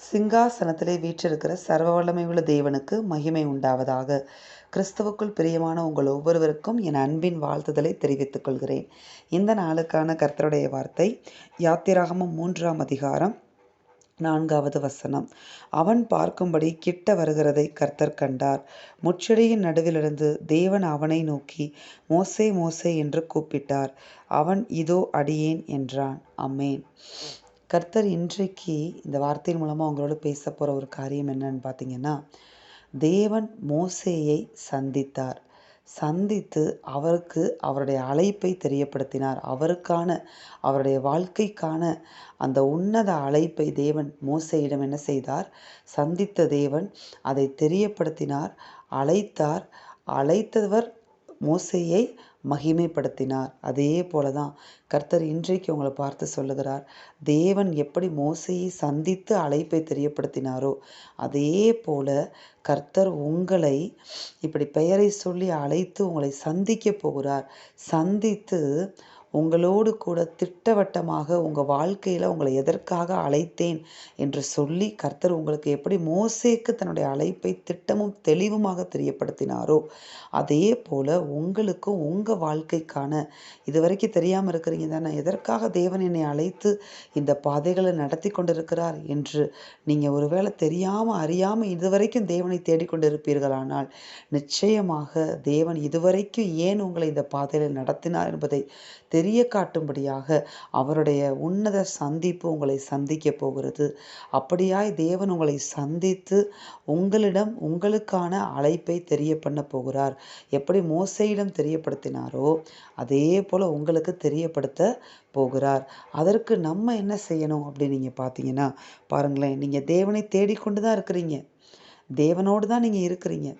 சிங்காசனத்திலே வீற்றிருக்கிற சர்வ வல்லமையுள்ள தேவனுக்கு மகிமை உண்டாவதாக. கிறிஸ்துவுக்குள் பிரியமான உங்கள் ஒவ்வொருவருக்கும் என் அன்பின் வாழ்த்துதலை தெரிவித்துக் கொள்கிறேன். இந்த நாளுக்கான கர்த்தருடைய வார்த்தை யாத்திராகமம் மூன்றாம் அதிகாரம் நான்காவது வசனம். அவன் பார்க்கும்படி கிட்ட வருகிறதை கர்த்தர் கண்டார். முச்செடியின் நடுவிலிருந்து தேவன் அவனை நோக்கி மோசே மோசே என்று கூப்பிட்டார். அவன் இதோ அடியேன் என்றான். அம்மேன் கர்த்தர் இன்றைக்கு இந்த வார்த்தையின் மூலமாக அவங்களோட பேச போகிற ஒரு காரியம் என்னன்னு பார்த்தீங்கன்னா தேவன் மோசேயை சந்தித்தார். சந்தித்து அவருக்கு அவருடைய அழைப்பை தெரியப்படுத்தினார். அவருக்கான அவருடைய வாழ்க்கைக்கான அந்த உன்னத அழைப்பை தேவன் மோசையிடம் என்ன செய்தார்? சந்தித்த தேவன் அதை தெரியப்படுத்தினார் அழைத்தார். அழைத்தவர் மோசையை மகிமைப்படுத்தினார். அதே போல தான் கர்த்தர் இன்றைக்கு உங்களை பார்த்து சொல்லுகிறார். தேவன் எப்படி மோசையை சந்தித்து அழைப்பை தெரியப்படுத்தினாரோ அதே போல கர்த்தர் உங்களை இப்படி பெயரை சொல்லி அழைத்து உங்களை சந்திக்க போகிறார். சந்தித்து உங்களோடு கூட திட்டவட்டமாக உங்கள் வாழ்க்கையில் உங்களை எதற்காக அழைத்தேன் என்று சொல்லி கர்த்தர் உங்களுக்கு எப்படி மோசேக்கு தன்னுடைய அழைப்பை திட்டமும் தெளிவுமாக தெரியப்படுத்தினாரோ அதே போல் உங்களுக்கும் உங்கள் வாழ்க்கைக்கான இது வரைக்கும் தெரியாமல் இருக்கிறீங்க தானே எதற்காக தேவன் என்னை அழைத்து இந்த பாதைகளை நடத்தி கொண்டிருக்கிறார் என்று நீங்கள் ஒருவேளை தெரியாமல் அறியாமல் இதுவரைக்கும் தேவனை தேடிக்கொண்டிருப்பீர்களானால் நிச்சயமாக தேவன் இதுவரைக்கும் ஏன் உங்களை இந்த பாதையில் நடத்தினார் என்பதை தெரிய காட்டும்படியாக அவருடைய உன்னத சந்திப்பு உங்களை சந்திக்க போகிறது. அப்படியாய் தேவன் உங்களை சந்தித்து உங்களிடம் உங்களுக்கான அழைப்பை தெரிய பண்ண போகிறார். எப்படி மோசையிடம் தெரியப்படுத்தினாரோ அதே போல் உங்களுக்கு தெரியப்படுத்த போகிறார். அதற்கு நம்ம என்ன செய்யணும் அப்படின்னு நீங்கள் பார்த்தீங்கன்னா பாருங்களேன் நீங்கள் தேவனை தேடிக்கொண்டு தான் இருக்கிறீங்க. தேவனோடு தான் நீங்கள் இருக்கிறீங்க.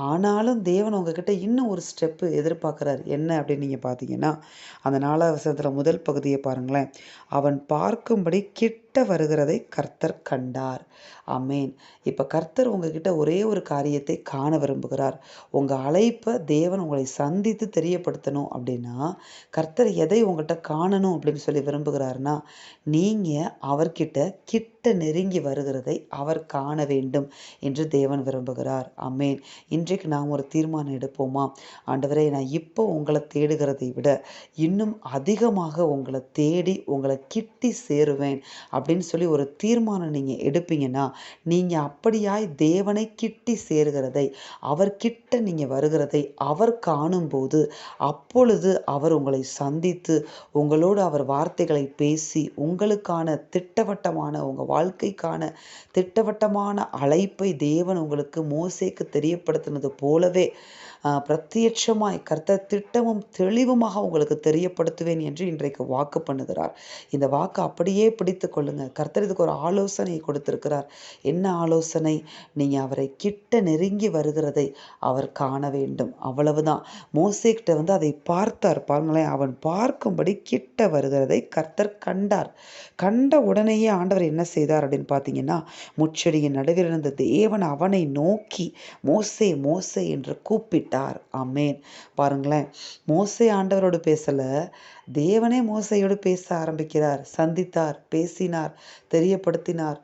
ஆனாலும் தேவன் உங்ககிட்ட இன்னும் ஒரு ஸ்டெப்பு எதிர்பார்க்குறாரு. என்ன அப்படின்னு நீங்கள் பார்த்தீங்கன்னா அந்த நாலாவது வசனத்தில் முதல் பகுதியை பாருங்களேன். அவன் பார்க்கும்படி கிட்ட வருகிறதை கர்த்தர் கண்டார். அமேன் இப்போ கர்த்தர் உங்ககிட்ட ஒரே ஒரு காரியத்தை காண விரும்புகிறார். உங்கள் அழைப்பை தேவன் உங்களை சந்தித்து தெரியப்படுத்தணும் அப்படின்னா கர்த்தர் எதை உங்கள்கிட்ட காணணும் அப்படின்னு சொல்லி விரும்புகிறாருன்னா நீங்கள் அவர்கிட்ட கிட்ட நெருங்கி வருகிறதை அவர் காண வேண்டும் என்று தேவன் விரும்புகிறார். அம்மேன் இன்றைக்கு நாம் ஒரு தீர்மானம் எடுப்போமா? ஆண்டவரே நான் இப்போ உங்களை தேடுகிறதை விட இன்னும் அதிகமாக உங்களை தேடி உங்களை கிட்டி சேருவேன் அப்படின்னு சொல்லி ஒரு தீர்மானம் நீங்கள் எடுப்பீங்கன்னா நீங்கள் அப்படியாய் தேவனை கிட்டி சேருகிறதை அவர் கிட்ட நீங்கள் வருகிறதை அவர் காணும்போது அப்பொழுது அவர் உங்களை சந்தித்து உங்களோடு அவர் வார்த்தைகளை பேசி உங்களுக்கான திட்டவட்டமான உங்கள் வாழ்க்கைக்கான திட்டவட்டமான அழைப்பை தேவன் உங்களுக்கு மோசேக்கு தெரியப்படுத்தினது போலவே பிரத்யட்சமாய் கர்த்தர் திட்டமும் தெளிவுமாக உங்களுக்கு தெரியப்படுத்துவேன் என்று இன்றைக்கு வாக்கு பண்ணுகிறார். இந்த வாக்கு அப்படியே பிடித்து கொள்ளுங்கள். கர்த்தர் இதுக்கு ஒரு ஆலோசனை கொடுத்திருக்கிறார். என்ன ஆலோசனை? நீங்கள் அவரை கிட்ட நெருங்கி வருகிறதை அவர் காண வேண்டும். அவ்வளவுதான். மோசேக்கிட்ட வந்து அதை பார்த்தார். பாருங்களேன் அவன் பார்க்கும்படி கிட்ட வருகிறதை கர்த்தர் கண்டார். கண்ட உடனேயே ஆண்டவர் என்ன செய்தார் அப்படின்னு பார்த்தீங்கன்னா முச்செடியின் நடுவில் இருந்த தேவன் அவனை நோக்கி மோசே மோசே என்று கூப்பிட்டு விட்டார் அம்மேன் பாருங்களேன் மோசை ஆண்டவரோடு பேசலை. தேவனே மோசையோடு பேச ஆரம்பிக்கிறார். சந்தித்தார் பேசினார் தெரியப்படுத்தினார்.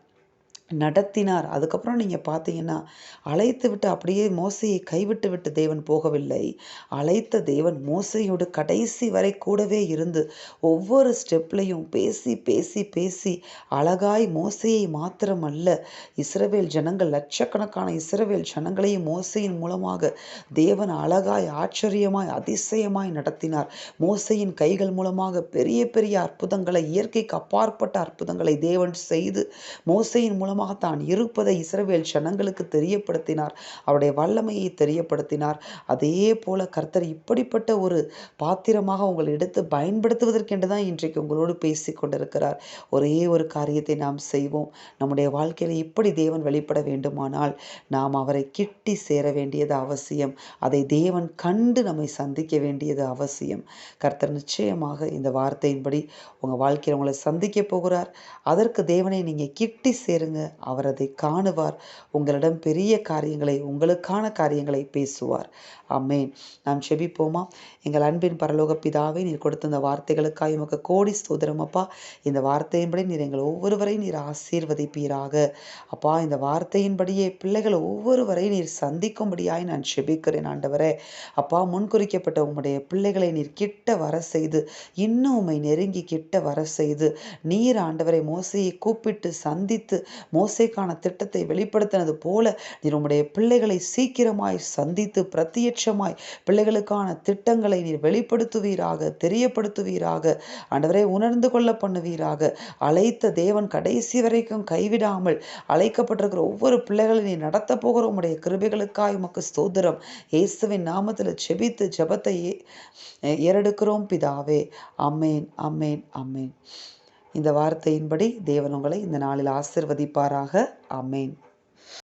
நடத்தினார். அதுக்கப்புறம் நீங்கள் பார்த்தீங்கன்னா அழைத்து விட்டு அப்படியே மோசையை கைவிட்டு விட்டு தேவன் போகவில்லை. அழைத்த தேவன் மோசையோடு கடைசி வரை கூடவே இருந்து ஒவ்வொரு ஸ்டெப்லையும் பேசி பேசி பேசி அழகாய் மோசையை மாத்திரமல்ல இஸ்ரவேல் ஜனங்கள் லட்சக்கணக்கான இஸ்ரவேல் ஜனங்களையும் மோசையின் மூலமாக தேவன் அழகாய் ஆச்சரியமாய் அதிசயமாய் நடத்தினார். மோசையின் கைகள் மூலமாக பெரிய பெரிய அற்புதங்களை இயற்கைக்கு அப்பாற்பட்ட அற்புதங்களை தேவன் செய்து மோசையின் மூலம் மூலமாக தான் இருப்பதை இஸ்ரவேல் ஜனங்களுக்கு தெரியப்படுத்தினார். அவருடைய வல்லமையை தெரியப்படுத்தினார். அதே போல கர்த்தர் இப்படிப்பட்ட ஒரு பாத்திரமாக உங்களை எடுத்து பயன்படுத்துவதற்கென்று தான் இன்றைக்கு உங்களோடு பேசி கொண்டிருக்கிறார். ஒரே ஒரு காரியத்தை நாம் செய்வோம். நம்முடைய வாழ்க்கையில் இப்படி தேவன் வெளிப்பட வேண்டுமானால் நாம் அவரை கிட்டி சேர வேண்டியது அவசியம். அதை தேவன் கண்டு நம்மை சந்திக்க வேண்டியது அவசியம். கர்த்தர் நிச்சயமாக இந்த வார்த்தையின்படி உங்கள் வாழ்க்கையில் உங்களை சந்திக்க போகிறார். அதற்கு தேவனை நீங்கள் கிட்டி சேருங்க. அவர் அதை காணுவார். உங்களிடம் பெரிய காரியங்களை உங்களுக்கான காரியங்களை பேசுவார். அம்மேன் நாம் செபிப்போமா? எங்கள் அன்பின் பரலோக பிதாவை நீர் கொடுத்த இந்த வார்த்தைகளுக்காக உமக்கு கோடி ஸ்தோத்திரம் அப்பா. இந்த வார்த்தையின்படி நீர் எங்கள் ஒவ்வொருவரையும் நீர் ஆசீர்வதிப்பீராக. அப்பா இந்த வார்த்தையின்படியே பிள்ளைகள் ஒவ்வொருவரையும் நீர் சந்திக்கும்படியாய் நான் செபிக்கிறேன் ஆண்டவரே. அப்பா முன்குறிக்கப்பட்ட உம்முடைய பிள்ளைகளை நீர் கிட்ட வர செய்து இன்னும் உம்மை நெருங்கி கிட்ட வர செய்து நீர் ஆண்டவரை மோசையை கூப்பிட்டு சந்தித்து மோசைக்கான திட்டத்தை வெளிப்படுத்தினது போல நீர் உம்முடைய பிள்ளைகளை சீக்கிரமாய் சந்தித்து பிரத்யட்சமாய் பிள்ளைகளுக்கான திட்டங்களை நீர் வெளிப்படுத்துவீராக தெரியப்படுத்துவீராக ஆண்டவரை உணர்ந்து கொள்ள பண்ணுவீராக. அழைத்த தேவன் கடைசி வரைக்கும் கைவிடாமல் அழைக்கப்பட்டிருக்கிற ஒவ்வொரு பிள்ளைகளை நீ நடத்த போகிற உம்முடைய கிருபைகளுக்காய் உமக்கு ஸ்தோத்திரம். இயேசுவின் நாமத்தில் செபித்து ஜபத்தை ஏறெடுக்கிறோம் பிதாவே. அம்மேன் அம்மேன் அம்மேன் இந்த வார்த்தையின்படி தேவன் உங்களை இந்த நாளில் ஆசிர்வதிப்பாராக. அமேன்